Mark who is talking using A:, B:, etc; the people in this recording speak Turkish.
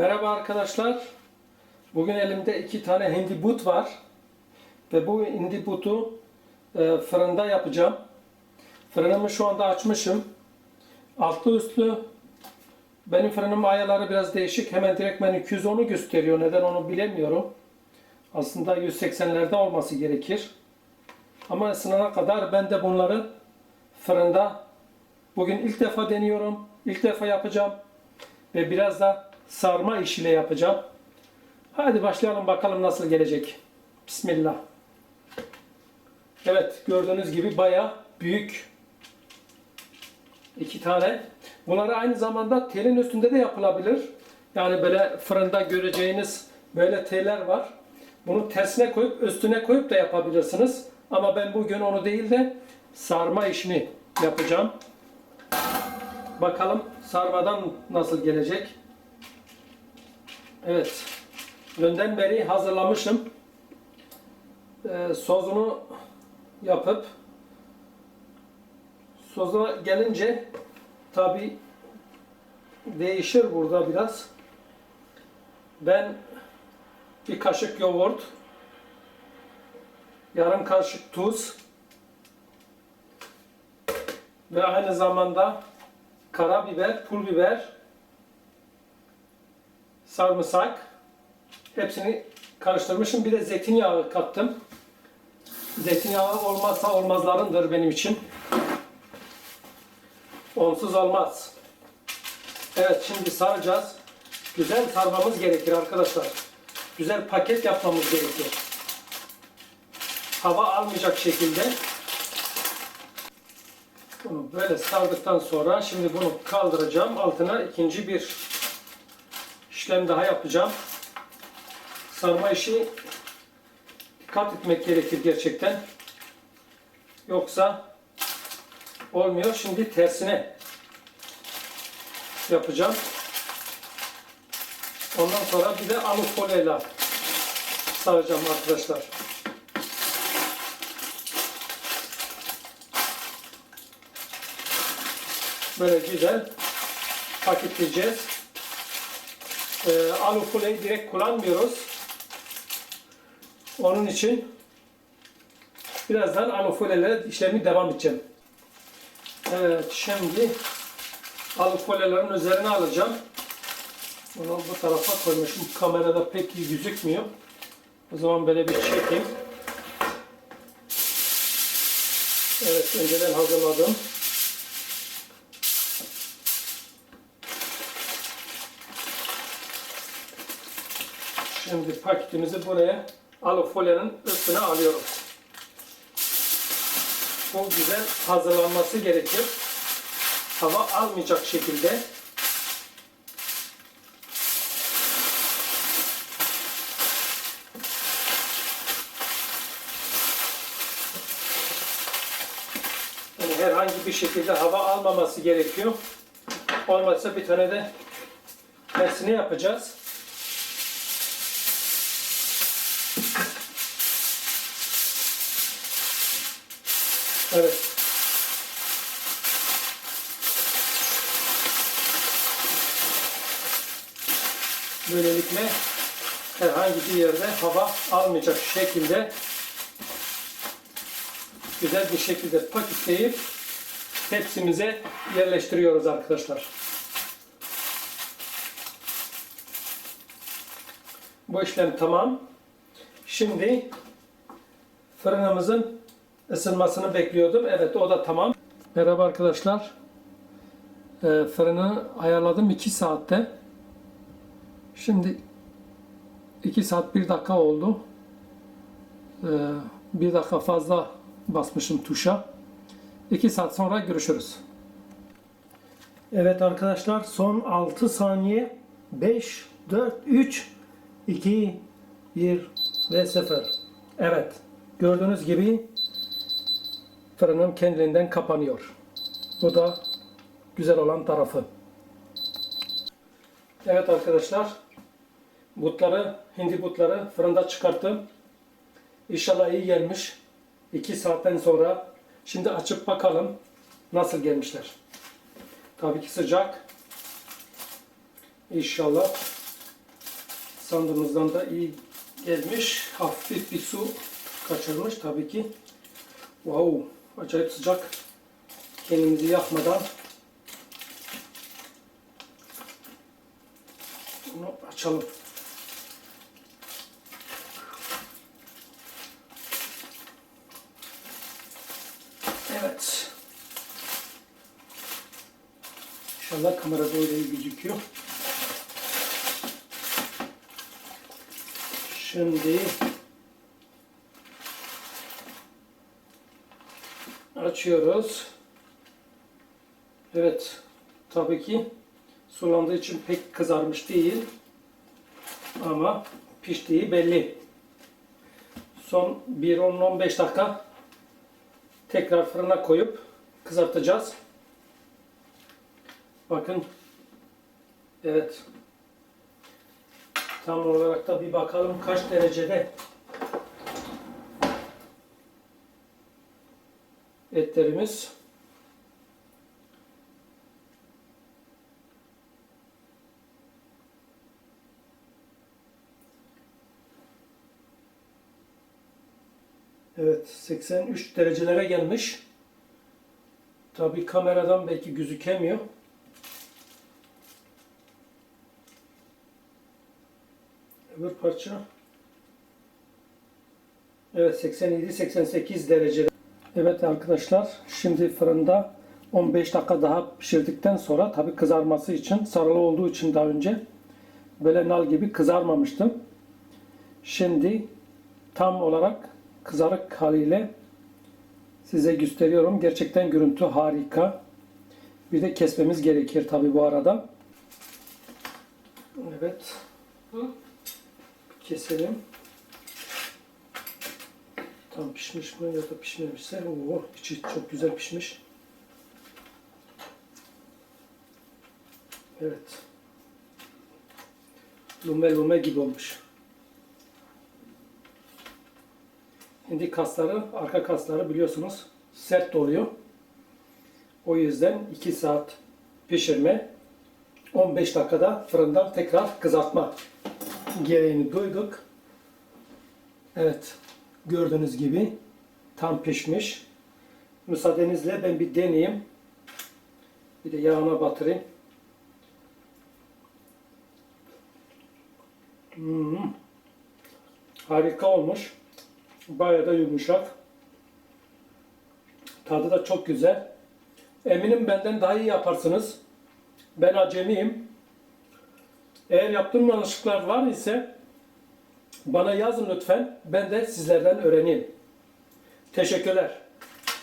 A: Merhaba arkadaşlar. Bugün elimde iki tane hindi but var. Ve bu hindi butu e, fırında yapacağım. Fırınımı şu anda açmışım. Altlı üstlü. Benim fırınım ayarları biraz değişik. Hemen direkt ben 210'u gösteriyor. Neden onu bilemiyorum. Aslında 180'lerde olması gerekir. Ama ısınana kadar ben de bunları fırında bugün ilk defa deniyorum. İlk defa yapacağım. Ve biraz da sarma işiyle yapacağım. Hadi başlayalım bakalım nasıl gelecek. Bismillah. Evet gördüğünüz gibi baya büyük iki tane. Bunları aynı zamanda telin üstünde de yapılabilir. Yani böyle fırında göreceğiniz böyle teller var. Bunu tersine koyup üstüne koyup da yapabilirsiniz. Ama ben bugün onu değil de sarma işini yapacağım. Bakalım sarmadan nasıl gelecek. Evet. Önden beri hazırlamışım. Ee, sosunu yapıp soza gelince tabi değişir burada biraz. Ben bir kaşık yoğurt, yarım kaşık tuz ve aynı zamanda karabiber, pul biber, sarımsak hepsini karıştırmışım. Bir de zeytinyağı kattım. Zeytinyağı olmazsa olmazlarındır benim için. Onsuz olmaz. Evet şimdi saracağız. Güzel sarmamız gerekir arkadaşlar. Güzel paket yapmamız gerekir. Hava almayacak şekilde. Bunu böyle sardıktan sonra şimdi bunu kaldıracağım. Altına ikinci bir işlem daha yapacağım. Sarma işi dikkat etmek gerekir gerçekten. Yoksa olmuyor. Şimdi tersine yapacağım. Ondan sonra bir de alufolyeyle saracağım arkadaşlar. Böyle güzel paketleyeceğiz. Ee, alufolyeyi direkt kullanmıyoruz. Onun için birazdan alufolyelere işlemi devam edeceğim. Evet şimdi alufolyelerin üzerine alacağım. Bunu bu tarafa koymuşum. Kamerada pek iyi gözükmüyor. O zaman böyle bir çekeyim. Evet önceden hazırladım. Şimdi paketimizi buraya alufolyanın üstüne alıyoruz. Bu güzel hazırlanması gerekir. Hava almayacak şekilde. Yani herhangi bir şekilde hava almaması gerekiyor. Olmazsa bir tane de tersine yapacağız. Evet. Böylelikle herhangi bir yerde hava almayacak şekilde güzel bir şekilde paketleyip tepsimize yerleştiriyoruz arkadaşlar. Bu işlem tamam. Şimdi fırınımızın ısınmasını bekliyordum. Evet o da tamam. Merhaba arkadaşlar. Ee, fırını ayarladım 2 saatte. Şimdi 2 saat 1 dakika oldu. Ee, 1 dakika fazla basmışım tuşa. 2 saat sonra görüşürüz. Evet arkadaşlar son 6 saniye 5 4 3 2 1 ve 0. Evet. Gördüğünüz gibi fırınım kendiliğinden kapanıyor. Bu da güzel olan tarafı. Evet arkadaşlar. Butları, hindi butları fırında çıkarttım. İnşallah iyi gelmiş. 2 saatten sonra. Şimdi açıp bakalım nasıl gelmişler. Tabii ki sıcak. İnşallah Sandığımızdan da iyi gelmiş. Hafif bir su kaçırmış tabii ki. Wow, acayip sıcak. Kendimizi yakmadan bunu açalım. Evet. İnşallah kamerada öyle gözüküyor. Şimdi açıyoruz. Evet. Tabii ki sulandığı için pek kızarmış değil. Ama piştiği belli. Son 1-10-15 dakika tekrar fırına koyup kızartacağız. Bakın. Evet. Tam olarak da bir bakalım kaç derecede etlerimiz. Evet 83 derecelere gelmiş. Tabi kameradan belki gözükemiyor. Öbür parça Evet 87-88 derecede. Evet arkadaşlar şimdi fırında 15 dakika daha pişirdikten sonra tabi kızarması için sarılı olduğu için daha önce böyle nal gibi kızarmamıştı. Şimdi tam olarak kızarık haliyle size gösteriyorum. Gerçekten görüntü harika. Bir de kesmemiz gerekir tabi bu arada. Evet. Keselim. Tam pişmiş mi ya da pişmemişse o içi çok güzel pişmiş. Evet. Lume lume gibi olmuş. Hindi kasları, arka kasları biliyorsunuz sert oluyor. O yüzden 2 saat pişirme, 15 dakikada fırından tekrar kızartma gereğini duyduk. Evet, gördüğünüz gibi tam pişmiş. Müsaadenizle ben bir deneyeyim. Bir de yağına batırayım. Hmm. Harika olmuş. Bayağı da yumuşak. Tadı da çok güzel. Eminim benden daha iyi yaparsınız. Ben acemiyim. Eğer yaptığım yanlışlıklar var ise bana yazın lütfen. Ben de sizlerden öğreneyim. Teşekkürler.